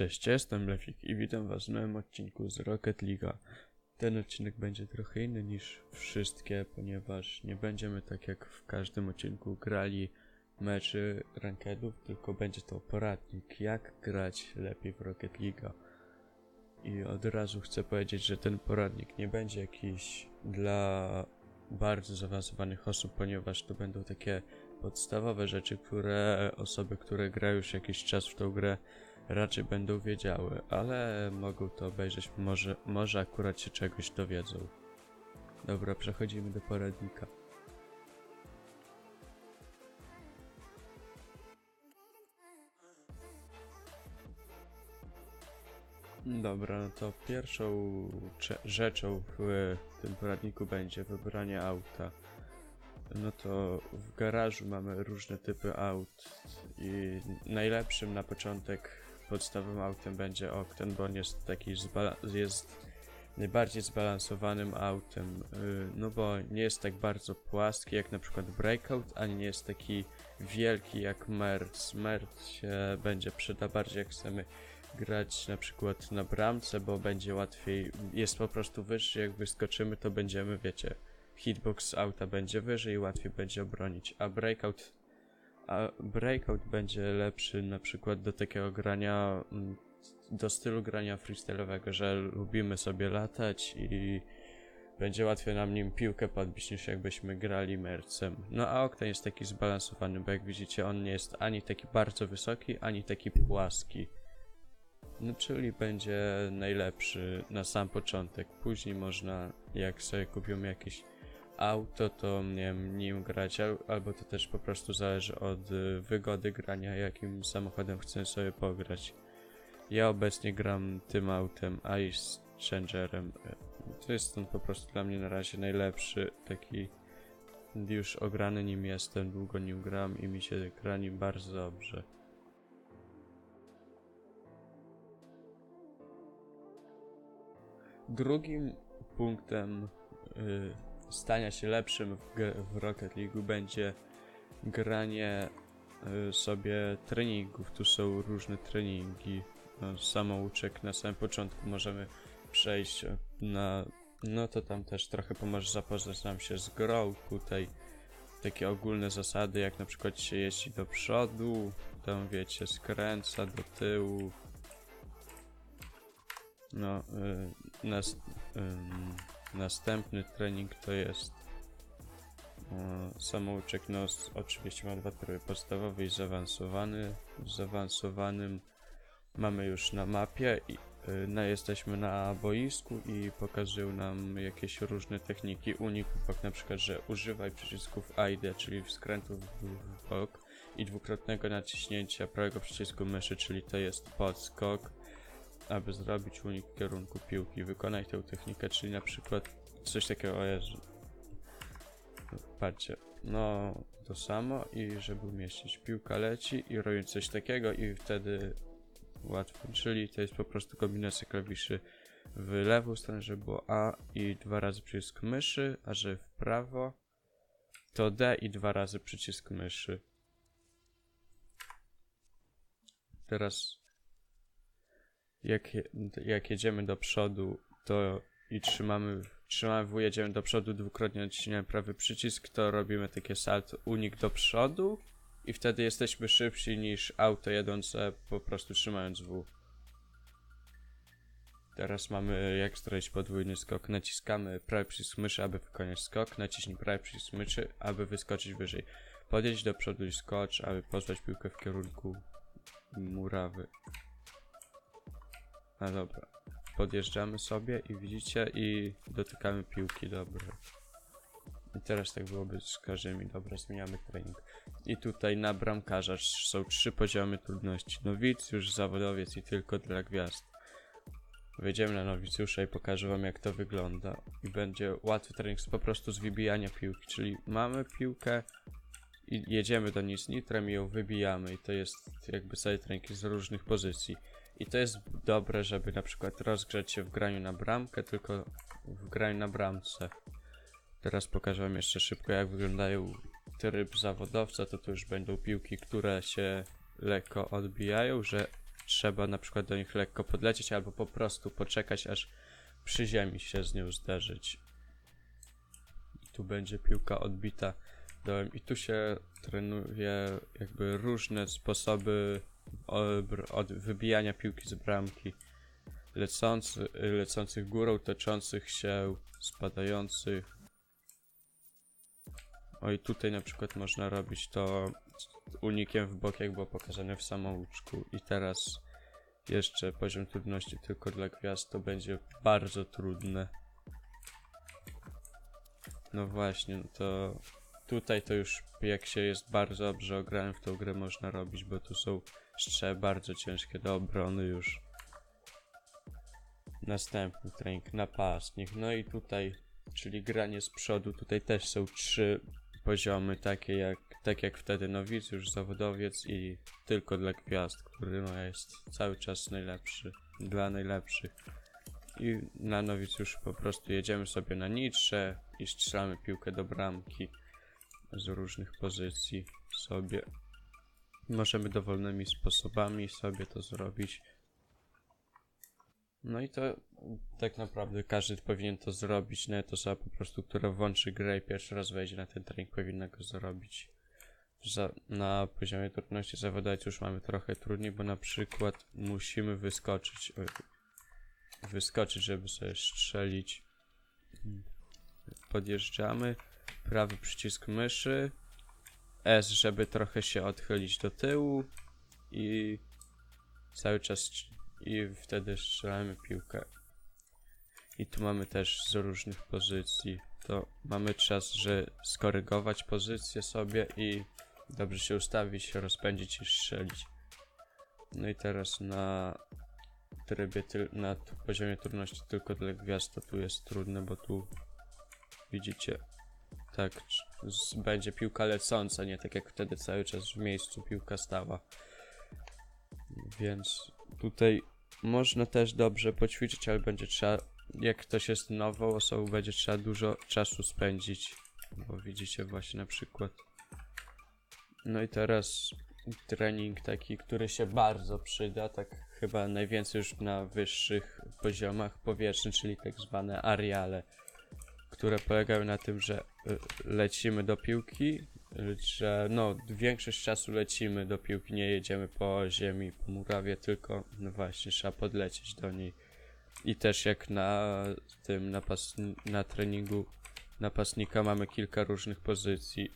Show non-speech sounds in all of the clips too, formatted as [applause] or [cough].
Cześć, jestem Lefik i witam was w nowym odcinku z Rocket League. Ten odcinek będzie trochę inny niż wszystkie, ponieważ nie będziemy tak jak w każdym odcinku grali meczy rankedów, tylko będzie to poradnik, jak grać lepiej w Rocket League. I od razu chcę powiedzieć, że ten poradnik nie będzie jakiś dla bardzo zaawansowanych osób, ponieważ to będą takie podstawowe rzeczy, które osoby, które grają już jakiś czas w tą grę, raczej będą wiedziały, ale mogą to obejrzeć, może, może akurat się czegoś dowiedzą. Dobra, przechodzimy do poradnika. Dobra, no to pierwszą rzeczą w tym poradniku będzie wybranie auta. No to w garażu mamy różne typy aut i najlepszym na początek podstawowym autem będzie Octen, bo on jest taki jest najbardziej zbalansowanym autem, yy, no bo nie jest tak bardzo płaski jak na przykład Breakout, ani nie jest taki wielki jak Merc. Merc się będzie przyda bardziej jak chcemy grać na przykład na bramce, bo będzie łatwiej, jest po prostu wyższy, jak wyskoczymy to będziemy, wiecie, hitbox auta będzie wyżej i łatwiej będzie obronić, a breakout a breakout będzie lepszy na przykład do takiego grania mm, do stylu grania freestyle'owego, że lubimy sobie latać i będzie łatwiej nam nim piłkę podbić niż jakbyśmy grali mercem. No a Octane jest taki zbalansowany, bo jak widzicie on nie jest ani taki bardzo wysoki, ani taki płaski. No czyli będzie najlepszy na sam początek. Później można, jak sobie kupimy jakieś auto, to nie wiem, nim grać, al- albo to też po prostu zależy od y, wygody grania, jakim samochodem chcę sobie pograć. Ja obecnie gram tym autem, Ice Changerem. Y, To jest on po prostu dla mnie na razie najlepszy, taki już ograny nim jestem, długo nim gram i mi się gra nim bardzo dobrze. Drugim punktem y, stania się lepszym w, w Rocket League będzie granie y, sobie treningów. Tu są różne treningi. No, samouczek na samym początku możemy przejść na. No to tam też trochę pomoże zapoznać nam się z grą. Tutaj takie ogólne zasady, jak na przykład się jeździ do przodu, tam wiecie, skręca do tyłu. No, y, nas, ym, następny trening to jest y, samouczek. No, s- oczywiście ma dwa tryby, podstawowy i zaawansowany. W zaawansowanym mamy już na mapie i y, no, jesteśmy na boisku i pokazują nam jakieś różne techniki uników, jak na przykład, że używaj przycisków AID, czyli skrętów w bok i dwukrotnego naciśnięcia prawego przycisku myszy, czyli to jest podskok aby zrobić unik w kierunku piłki. Wykonaj tę technikę, czyli na przykład coś takiego, Jezu. Patrzcie, no to samo i żeby umieścić piłka leci i robić coś takiego i wtedy łatwo, czyli to jest po prostu kombinacja klawiszy w lewą stronę, żeby było A i dwa razy przycisk myszy, a że w prawo to D i dwa razy przycisk myszy. Teraz jak, jak jedziemy do przodu, to i trzymamy, trzymamy jedziemy do przodu, dwukrotnie naciśniamy prawy przycisk, to robimy takie salto unik do przodu i wtedy jesteśmy szybsi niż auto jadące po prostu trzymając W. Teraz mamy jak zrobić podwójny skok. Naciskamy prawy przycisk myszy, aby wykonać skok. Naciśnij prawy przycisk myszy, aby wyskoczyć wyżej. Podjedź do przodu i skocz, aby posłać piłkę w kierunku murawy. No dobra. Podjeżdżamy sobie i widzicie i dotykamy piłki, dobra. I teraz tak byłoby z każdymi, dobra, zmieniamy trening. I tutaj na bramkarza są trzy poziomy trudności. Nowicjusz, zawodowiec i tylko dla gwiazd. Wejdziemy na nowicjusza i pokażę wam jak to wygląda. I będzie łatwy trening po prostu z wybijania piłki, czyli mamy piłkę i jedziemy do niej z nitrem i ją wybijamy i to jest jakby cały trening z różnych pozycji. I to jest dobre, żeby na przykład rozgrzać się w graniu na bramkę, tylko w graniu na bramce. Teraz pokażę wam jeszcze szybko jak wyglądają tryb zawodowca, to tu już będą piłki, które się lekko odbijają, że trzeba na przykład do nich lekko podlecieć, albo po prostu poczekać, aż przy ziemi się z nią zderzyć. I tu będzie piłka odbita dołem. I tu się trenuje jakby różne sposoby od wybijania piłki z bramki. Lecący, lecących górą, toczących się, spadających. O i tutaj na przykład można robić to unikiem w bok, jak było pokazane w samouczku. I teraz jeszcze poziom trudności tylko dla gwiazd to będzie bardzo trudne. No właśnie, no to tutaj to już jak się jest bardzo dobrze ogranym w tą grę można robić, bo tu są jeszcze bardzo ciężkie do obrony już. Następny trening, napastnik. No i tutaj, czyli granie z przodu, tutaj też są trzy poziomy, takie jak, tak jak wtedy nowicjusz, zawodowiec i tylko dla gwiazd, który no, jest cały czas najlepszy, dla najlepszych. I na nowicjusz po prostu jedziemy sobie na nitrze i strzelamy piłkę do bramki z różnych pozycji sobie. Możemy dowolnymi sposobami sobie to zrobić. No i to tak naprawdę każdy powinien to zrobić. Nawet to osoba po prostu, która włączy grę i pierwszy raz wejdzie na ten trening, powinna go zrobić. Za, na poziomie trudności zawodowej już mamy trochę trudniej, bo na przykład musimy wyskoczyć. oj, Wyskoczyć, żeby sobie strzelić. Podjeżdżamy. Prawy przycisk myszy. S, żeby trochę się odchylić do tyłu. I cały czas i wtedy strzelamy piłkę. I tu mamy też z różnych pozycji. To mamy czas, że skorygować pozycję sobie i dobrze się ustawić, rozpędzić i strzelić. No i teraz na trybie, na poziomie trudności tylko dla gwiazd to tu jest trudne, bo tu widzicie tak będzie piłka lecąca, nie tak jak wtedy cały czas w miejscu piłka stała. Więc tutaj można też dobrze poćwiczyć, ale będzie trzeba, jak ktoś jest nową osobą, będzie trzeba dużo czasu spędzić, bo widzicie właśnie na przykład. No i teraz trening taki, który się bardzo przyda, tak chyba najwięcej już na wyższych poziomach powietrznych, czyli tak zwane areale, które polegają na tym, że y, lecimy do piłki, że no większość czasu lecimy do piłki, nie jedziemy po ziemi, po murawie, tylko no właśnie trzeba podlecieć do niej. I też jak na tym napas na treningu napastnika mamy kilka różnych pozycji.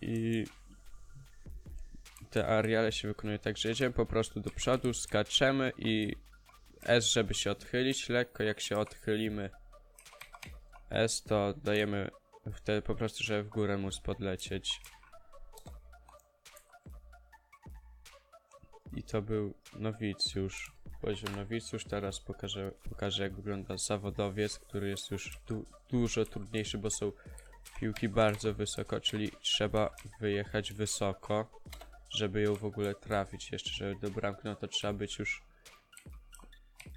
I te areale się wykonuje tak, że jedziemy po prostu do przodu, skaczemy i S, żeby się odchylić lekko, jak się odchylimy S, to dajemy wtedy po prostu, żeby w górę móc podlecieć. I to był nowicjusz. Poziom nowicjusz, teraz pokażę, pokażę jak wygląda zawodowiec, który jest już du dużo trudniejszy, bo są piłki bardzo wysoko, czyli trzeba wyjechać wysoko, żeby ją w ogóle trafić. Jeszcze, żeby do bramki, no to trzeba być już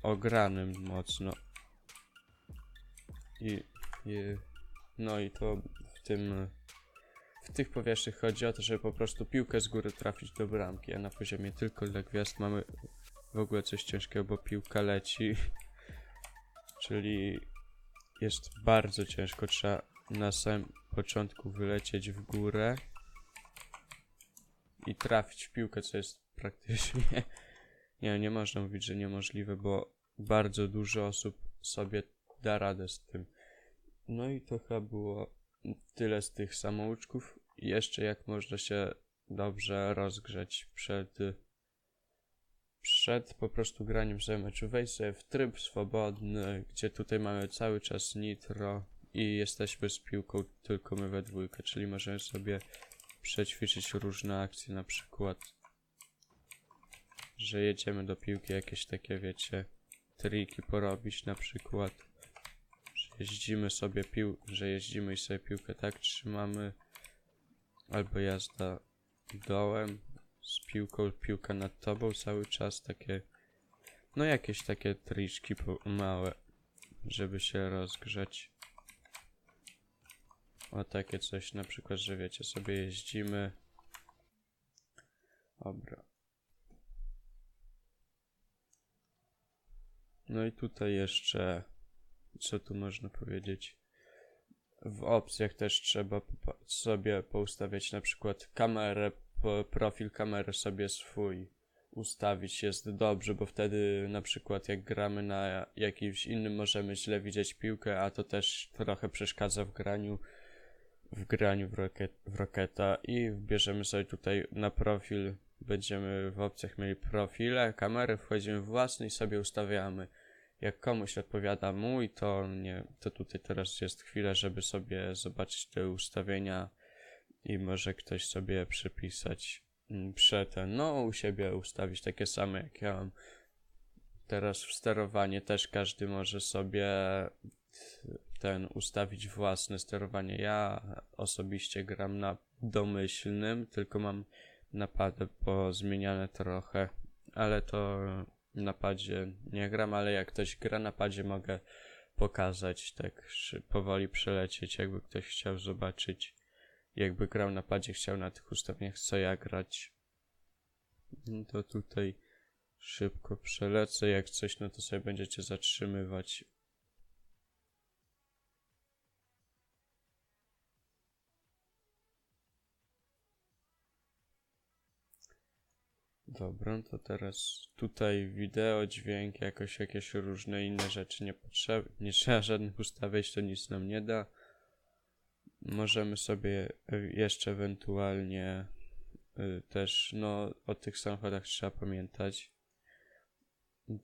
ogranym mocno. I, i no i to w tym w tych powierzchniach chodzi o to, żeby po prostu piłkę z góry trafić do bramki, a na poziomie tylko dla gwiazd mamy w ogóle coś ciężkiego, bo piłka leci. [laughs] Czyli jest bardzo ciężko, trzeba na samym początku wylecieć w górę i trafić w piłkę, co jest praktycznie nie, nie można mówić, że niemożliwe, bo bardzo dużo osób sobie da radę z tym. No i to chyba było tyle z tych samouczków. Jeszcze jak można się dobrze rozgrzać przed przed po prostu graniem sobie meczu. Wejdź sobie w tryb swobodny, gdzie tutaj mamy cały czas nitro i jesteśmy z piłką tylko my we dwójkę, czyli możemy sobie przećwiczyć różne akcje, na przykład że jedziemy do piłki, jakieś takie, wiecie, triki porobić na przykład. Że jeździmy sobie pił, że jeździmy i sobie piłkę tak trzymamy. Albo jazda dołem z piłką, piłka nad tobą cały czas, takie, no jakieś takie triczki małe, żeby się rozgrzać. O takie coś na przykład, że wiecie, sobie jeździmy Dobra. No i tutaj jeszcze, co tu można powiedzieć? W opcjach też trzeba sobie poustawiać na przykład kamerę, profil kamery sobie swój ustawić jest dobrze, bo wtedy na przykład jak gramy na jakimś innym możemy źle widzieć piłkę, a to też trochę przeszkadza w graniu w graniu w, rocket, w Rocketa i wbierzemy sobie tutaj na profil, będziemy w opcjach mieli profile, kamery, wchodzimy w własny i sobie ustawiamy. Jak komuś odpowiada mój, to nie, to tutaj teraz jest chwila, żeby sobie zobaczyć te ustawienia i może ktoś sobie przypisać mm, prze ten, no u siebie ustawić takie same jak ja mam. Teraz w sterowanie też każdy może sobie ten ustawić własne sterowanie. Ja osobiście gram na domyślnym, tylko mam napady pozmieniane trochę, ale to na padzie nie gram, ale jak ktoś gra na padzie mogę pokazać, tak powoli przelecieć, jakby ktoś chciał zobaczyć, jakby grał na padzie, chciał na tych ustawieniach co ja grać. To tutaj szybko przelecę, jak coś, no to sobie będziecie zatrzymywać. Dobra, to teraz tutaj wideo, dźwięk, jakoś jakieś różne inne rzeczy nie potrzeba, nie trzeba żadnych ustawiać, to nic nam nie da. Możemy sobie e, jeszcze ewentualnie y, też, no o tych samochodach trzeba pamiętać.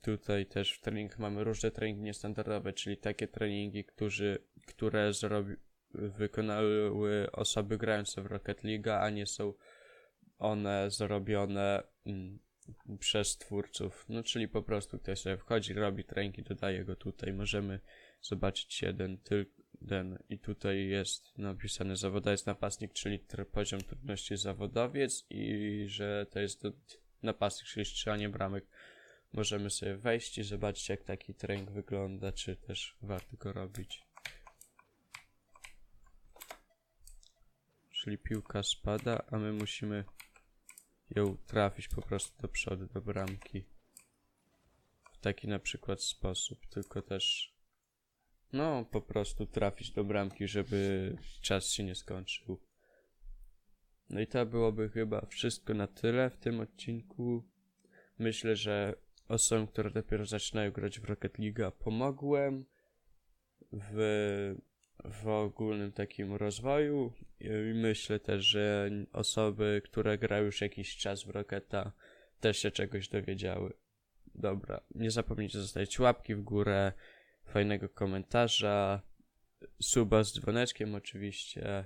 Tutaj też w treningach mamy różne treningi niestandardowe, czyli takie treningi, którzy, które zrobi, wykonały osoby grające w Rocket League, a nie są one zrobione mm, przez twórców. No, czyli po prostu ktoś sobie wchodzi, robi treningi, dodaje go tutaj. Możemy zobaczyć jeden, ten i tutaj jest napisane zawoda jest napastnik, czyli poziom trudności zawodowiec i że to jest napastnik, czyli strzelanie bramek. Możemy sobie wejść i zobaczyć jak taki trening wygląda, czy też warto go robić. Czyli piłka spada, a my musimy ją trafić po prostu do przodu, do bramki. W taki na przykład sposób, tylko też no po prostu trafić do bramki, żeby czas się nie skończył. No i to byłoby chyba wszystko na tyle w tym odcinku. Myślę, że osobom, które dopiero zaczynają grać w Rocket League, pomogłem w, w ogólnym takim rozwoju i myślę też, że osoby, które grają już jakiś czas w Rocketa też się czegoś dowiedziały. Dobra, nie zapomnijcie zostawić łapki w górę, fajnego komentarza, suba z dzwoneczkiem oczywiście.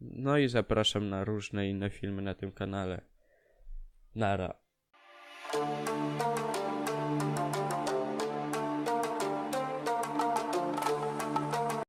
No i zapraszam na różne inne filmy na tym kanale. Nara.